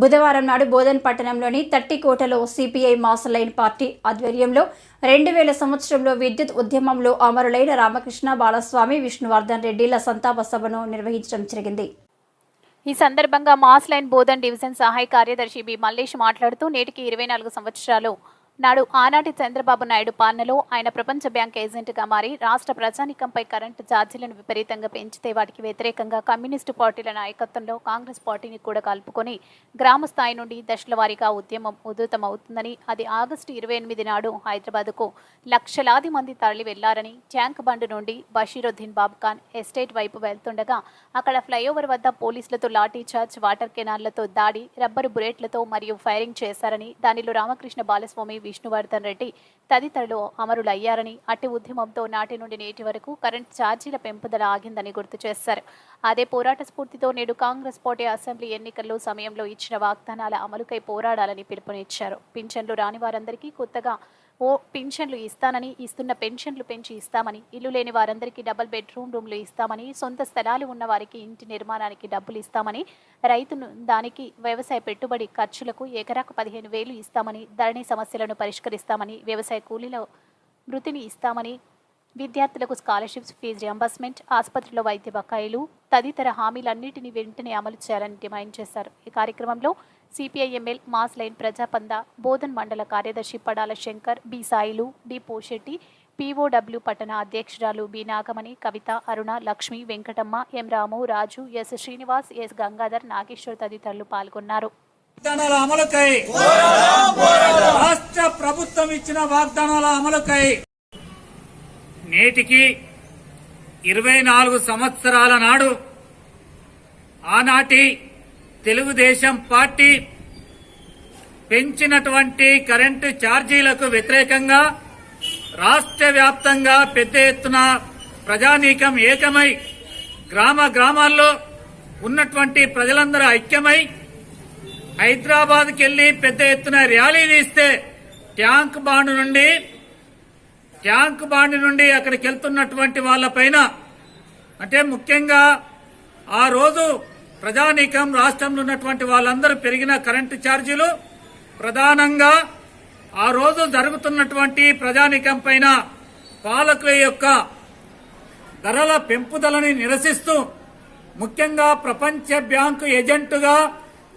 బుధవారం నాడు బోధన్ పట్టణంలోని తట్టికోటలో సిపిఐ మాస్ లైన్ పార్టీ ఆధ్వర్యంలో రెండు వేల సంవత్సరంలో విద్యుత్ ఉద్యమంలో అమరులైన రామకృష్ణ బాలస్వామి విష్ణువర్ధన్ రెడ్డిల సంతాప సభను నిర్వహించడం జరిగింది. ఈ సందర్భంగా మాస్ లైన్ బోధన్ డివిజన్ సహాయ కార్యదర్శి బి మల్లేష్ మాట్లాడుతూ నేటికి ఇరవై నాలుగు సంవత్సరాలు నాడు ఆనాటి చంద్రబాబు నాయుడు పాలనలో ఆయన ప్రపంచ బ్యాంక్ ఏజెంట్గా మారి రాష్ట్ర ప్రజానికంపై కరెంటు ఛార్జీలను విపరీతంగా పెంచితే వాటికి వ్యతిరేకంగా కమ్యూనిస్టు పార్టీల నాయకత్వంలో కాంగ్రెస్ పార్టీని కూడా కలుపుకొని గ్రామ స్థాయి నుండి దశల వారీగా ఉద్యమం ఉధృతమవుతుందని అది ఆగస్టు ఇరవై ఎనిమిది నాడు హైదరాబాద్కు లక్షలాది మంది తరలి వెళ్ళారని ట్యాంక్ బండ్ నుండి బషీరుద్దీన్ బాబ్ఖాన్ ఎస్టేట్ వైపు వెళ్తుండగా అక్కడ ఫ్లైఓవర్ వద్ద పోలీసులతో లాఠీ చార్జ్ వాటర్ కెనాన్లతో దాడి రబ్బరు బుల్లెట్లతో మరియు ఫైరింగ్ చేశారని దానిలో రామకృష్ణ బాలస్వామి విష్ణువర్ధన్ రెడ్డి తదితరులు అమరులయ్యారని అట్టి ఉద్యమంతో నాటి నుండి నేటి వరకు కరెంట్ ఛార్జీల పెంపుదల ఆగిందని గుర్తు చేశారు. అదే పోరాట స్ఫూర్తితో నేడు కాంగ్రెస్ పార్టీ అసెంబ్లీ ఎన్నికల్లో సమయంలో ఇచ్చిన వాగ్దానాల అమలుకై పోరాడాలని పిలుపునిచ్చారు. పింఛన్లు రాని వారందరికీ కొత్తగా ఓ పెన్షన్లు ఇస్తానని ఇస్తున్న పెన్షన్లు పెంచి ఇస్తామని ఇల్లు లేని వారందరికీ డబుల్ బెడ్రూమ్ రూమ్లు ఇస్తామని సొంత స్థలాలు ఉన్న వారికి ఇంటి నిర్మాణానికి డబ్బులు ఇస్తామని రైతును దానికి వ్యవసాయ పెట్టుబడి ఖర్చులకు ఎకరాకు పదిహేను వేలు ఇస్తామని ధరణి సమస్యలను పరిష్కరిస్తామని వ్యవసాయ కూలీల మృతిని ఇస్తామని విద్యార్థులకు స్కాలర్షిప్స్ ఫీజు రియంబర్స్మెంట్ ఆసుపత్రిలో వైద్య బకాయిలు తదితర హామీలన్నింటినీ వెంటనే అమలు చేయాలని డిమాండ్ చేశారు. ఈ కార్యక్రమంలో CPIML mass line Prajapanda Bodhan మండల కార్యదర్శి Padala Shankar B Sailu D Poshetti POW పట్టణ అధ్యక్షురాలు B Nagamani Kavitha Aruna Lakshmi Venkatamma M Ramu Raju S Srinivas S Gangadhar Nageshwar తదితరులు పాల్గొన్నారు. అమలుకై. రాష్ట్ర ప్రభుత్వం ఇచ్చిన వాగ్దానాల అమలుకై. నేటికి ఇరవై నాలుగు సంవత్సరాల నాడు ఆనాటి తెలుగుదేశం పార్టీ పెంచినటువంటి కరెంటు ఛార్జీలకు వ్యతిరేకంగా రాష్ట్ర వ్యాప్తంగా పెద్ద ఎత్తున ప్రజానీకం ఏకమై గ్రామ గ్రామాల్లో ఉన్నటువంటి ప్రజలందరూ ఐక్యమై హైదరాబాద్కి వెళ్ళి పెద్ద ఎత్తున ర్యాలీ తీస్తే ట్యాంక్ బాండ్ నుండి ట్యాంక్ బాండ్ నుండి అక్కడికి వెళ్తున్నటువంటి వాళ్ళపైన అంటే ముఖ్యంగా ఆ రోజు ప్రజానీకం రాష్ట్రంలో ఉన్నటువంటి వాళ్ళందరూ పెరిగిన కరెంటు ఛార్జీలు ప్రధానంగా ఆ రోజు జరుగుతున్నటువంటి ప్రజానీకం పైన పాలకుల యొక్క ధరల పెంపుదలని నిరసిస్తూ ముఖ్యంగా ప్రపంచ బ్యాంకు ఏజెంటుగా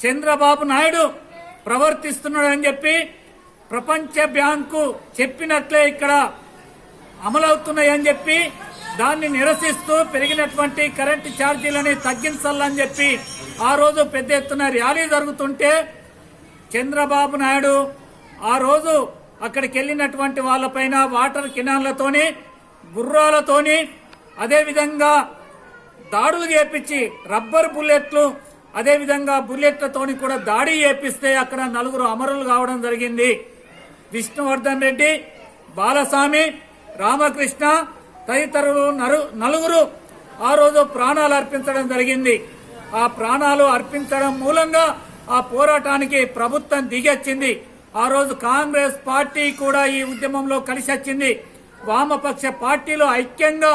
చంద్రబాబు నాయుడు ప్రవర్తిస్తున్నాడని చెప్పి ప్రపంచ బ్యాంకు చెప్పినట్లే ఇక్కడ అమలవుతున్నాయని చెప్పి దాన్ని నిరసిస్తూ పెరిగినటువంటి కరెంటు ఛార్జీలని తగ్గించాలని చెప్పి ఆ రోజు పెద్ద ఎత్తున ర్యాలీ జరుగుతుంటే చంద్రబాబు నాయుడు ఆ రోజు అక్కడికి వెళ్ళినటువంటి వాళ్ళపైన వాటర్ కినాన్లతోని గుర్రాలతోని అదేవిధంగా దాడులు చేపించి రబ్బర్ బుల్లెట్లు అదేవిధంగా బుల్లెట్లతోని కూడా దాడి చేపిస్తే అక్కడ నలుగురు అమరులు కావడం జరిగింది. విష్ణువర్ధన్ రెడ్డి బాలస్వామి రామకృష్ణ తదితరులు నలుగురు ఆ రోజు ప్రాణాలు అర్పించడం జరిగింది. ఆ ప్రాణాలు అర్పించడం మూలంగా ఆ పోరాటానికి ప్రభుత్వం దిగొచ్చింది. ఆ రోజు కాంగ్రెస్ పార్టీ కూడా ఈ ఉద్యమంలో కలిసి వచ్చింది. వామపక్ష పార్టీలు ఐక్యంగా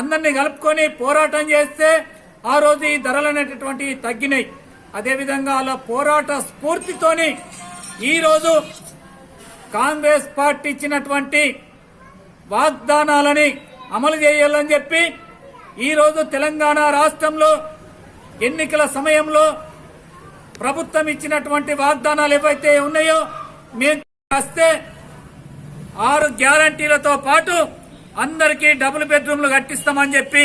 అందరినీ కలుపుకొని పోరాటం చేస్తే ఆ రోజు ఈ ధరలు అనేటటువంటివి తగ్గినాయి. అదేవిధంగా అలా పోరాట స్ఫూర్తితోని ఈరోజు కాంగ్రెస్ పార్టీ ఇచ్చినటువంటి వాగ్దానాలని అమలు చేయాలని చెప్పి ఈరోజు తెలంగాణ రాష్ట్రంలో ఎన్నికల సమయంలో ప్రభుత్వం ఇచ్చినటువంటి వాగ్దానాలు ఏవైతే ఉన్నాయో మేము వస్తే ఆరు గ్యారంటీలతో పాటు అందరికీ డబుల్ బెడ్రూమ్లు కట్టిస్తామని చెప్పి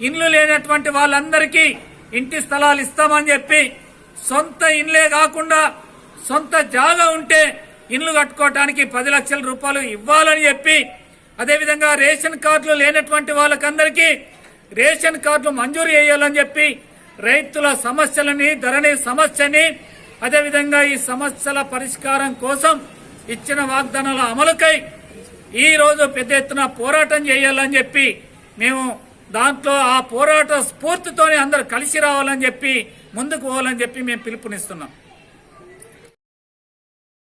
ఇండ్లు లేనటువంటి వాళ్ళందరికీ ఇంటి స్థలాలు ఇస్తామని చెప్పి సొంత ఇండ్లే కాకుండా సొంత జాగా ఉంటే ఇండ్లు కట్టుకోవటానికి పది లక్షల రూపాయలు ఇవ్వాలని చెప్పి అదేవిధంగా రేషన్ కార్డులు లేనటువంటి వాళ్ళకందరికీ రేషన్ కార్డులు మంజూరు చేయాలని చెప్పి రైతుల సమస్యలని ధరణి సమస్యని అదేవిధంగా ఈ సమస్యల పరిష్కారం కోసం ఇచ్చిన వాగ్దానాల అమలుకై ఈ రోజు పెద్ద ఎత్తున పోరాటం చేయాలని చెప్పి మేము దాంట్లో ఆ పోరాట స్ఫూర్తితోనే అందరు కలిసి రావాలని చెప్పి ముందుకు పోవాలని చెప్పి మేము పిలుపునిస్తున్నాం.